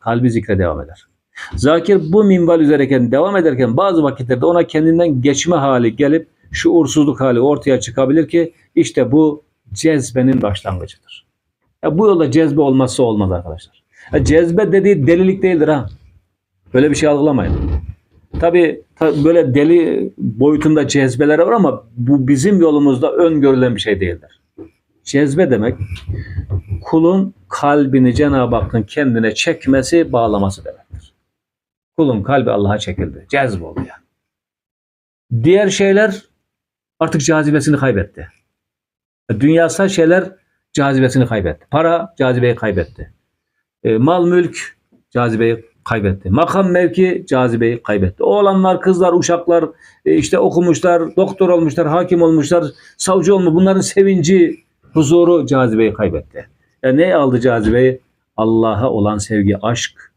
Kalbi zikre devam eder. Zakir bu minval üzereyken devam ederken bazı vakitlerde ona kendinden geçme hali gelip şuursuzluk hali ortaya çıkabilir ki işte bu cezbenin başlangıcıdır. Ya bu yolda cezbe olmazsa olmaz arkadaşlar. Ya cezbe dediği delilik değildir ha. Böyle bir şey algılamayın. Tabi böyle deli boyutunda cezbeler var ama bu bizim yolumuzda öngörülen bir şey değildir. Cezbe demek kulun kalbini Cenab-ı Hakk'ın kendine çekmesi, bağlaması demektir. Kulun kalbi Allah'a çekildi. Cezbe oldu yani. Diğer şeyler artık cazibesini kaybetti. Dünyasal şeyler cazibesini kaybetti. Para cazibeyi kaybetti. E, mal mülk cazibeyi kaybetti. Makam mevki cazibeyi kaybetti. Oğlanlar, kızlar, uşaklar e, işte okumuşlar, doktor olmuşlar, hakim olmuşlar, savcı olmuş. Bunların sevinci, huzuru cazibeyi kaybetti. Yani ne aldı cazibeyi? Allah'a olan sevgi, aşk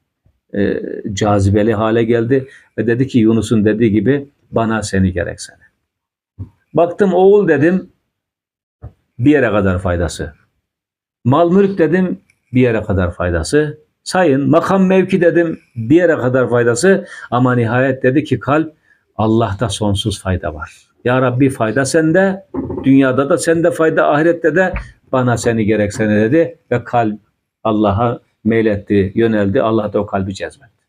e, cazibeli hale geldi ve dedi ki Yunus'un dediği gibi bana seni gerek seni. Baktım oğul dedim bir yere kadar faydası. Mal mülk dedim bir yere kadar faydası. Sayın makam mevki dedim bir yere kadar faydası ama nihayet dedi ki kalp Allah'ta sonsuz fayda var. Ya Rabbi fayda sende, dünyada da sende fayda, ahirette de bana seni gerek seni dedi ve kalp Allah'a meyletti, yöneldi. Allah da o kalbi cezbetti.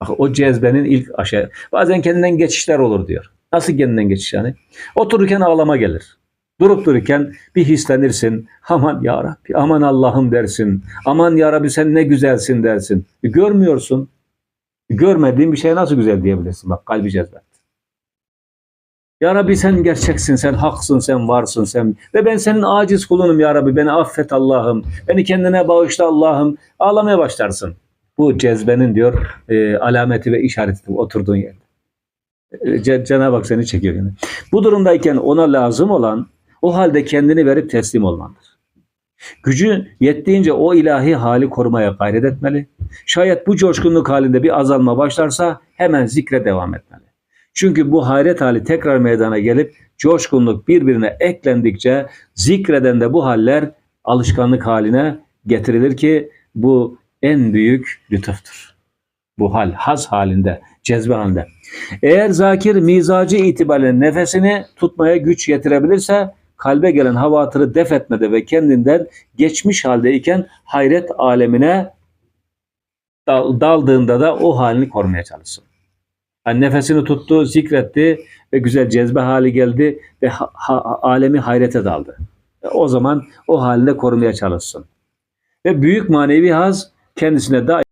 Bak o cezbenin ilk aşağı. Bazen kendinden geçişler olur diyor. Nasıl kendinden geçiş yani? Otururken ağlama gelir. Durup dururken bir hislenirsin. Aman ya Rabbi, aman Allah'ım dersin. Aman ya Rabbi sen ne güzelsin dersin. E, görmüyorsun. E, görmediğin bir şey nasıl güzel diyebilirsin. Bak kalbi cezbetti. Ya Rabbi sen gerçeksin, sen haksın, sen varsın, sen ve ben senin aciz kulunum ya Rabbi. Beni affet Allah'ım. Beni kendine bağışla Allah'ım. Ağlamaya başlarsın. Bu cezbenin diyor e, alameti ve işareti oturduğun yerde. E, Cenab-ı Hak seni çekiyor yani. Bu durumdayken ona lazım olan o halde kendini verip teslim olmandır. Gücü yettiğince o ilahi hali korumaya gayret etmeli. Şayet bu coşkunluk halinde bir azalma başlarsa hemen zikre devam etmeli. Çünkü bu hayret hali tekrar meydana gelip coşkunluk birbirine eklendikçe zikreden de bu haller alışkanlık haline getirilir ki bu en büyük lütuftur. Bu hal haz halinde, cezbe halinde. Eğer zakir mizacı itibariyle nefesini tutmaya güç yetirebilirse kalbe gelen havatırı def etmede ve kendinden geçmiş haldeyken hayret alemine daldığında da o halini korumaya çalışsın. Yani nefesini tuttu, zikretti ve güzel cezbe hali geldi ve ha, ha, alemi hayrete daldı. O zaman o halinde korumaya çalışsın. Ve büyük manevi haz kendisine dair